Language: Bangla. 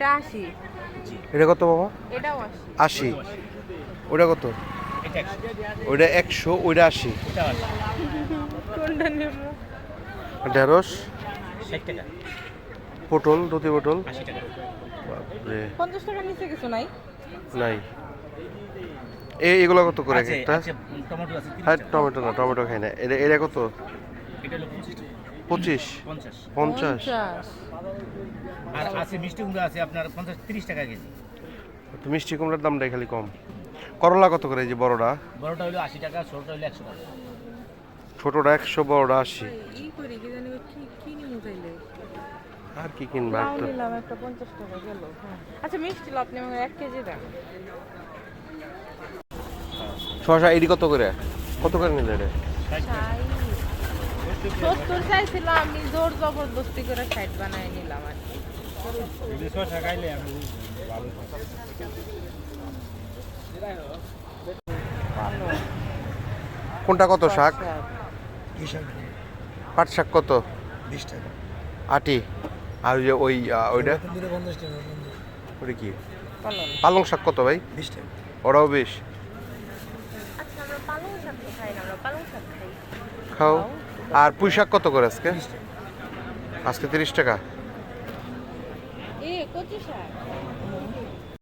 এটা আশি। এটা কত বাবা? এটাও আশি। আশি। ওটা কত? ওইটা একশো ওইটা আশি। কোনটা নেব? ঢেঁড়স? ষাট টাকা। পটল দুটি পটল? আশি টাকা। বাপরে। পঞ্চাশ টাকার নিচে কিছু নাই? নাই। এই এগুলো কত করে একটা? টমেটো আছে হ্যাঁ টমেটো না টমেটো খাই না। এটা এটা কত? এটা পঁচিশ। পঞ্চাশ। পঞ্চাশ। আর আছে মিষ্টি কুমড়া আছে আপনার পঞ্চাশ তিরিশ টাকা কেজি। তো মিষ্টি কুমড়ার দামটাই খালি কম। করলা কত করে এই যে বড়টা? বড়টা হলো আশি টাকা ছোটটা হলো একশো টাকা। ছোটটা একশো বড়টা আশি। আর কি কিনবা একটা? নিলাম একটা পঞ্চাশ টাকা গেল আচ্ছা মিষ্টি আপনি আমাকে এক কেজি দেন। শশা এডি কত করে? কত করে নিলে রে সত্তর চাইছিল আমি জোর জবরদস্তি করে সাইড বানাই নিলাম আর কি। কোনটা কত শাক? পাট শাক কত? বিশ টাকা। আটি। আর ওই যে ওই ওইটা? ওটা কি? পালং। শাক কত ভাই? বিশ টাকা। ওরাও বেশ। আচ্ছা খাও। আর পুঁই শাক কত করে আজকে? আজকে তিরিশ টাকা।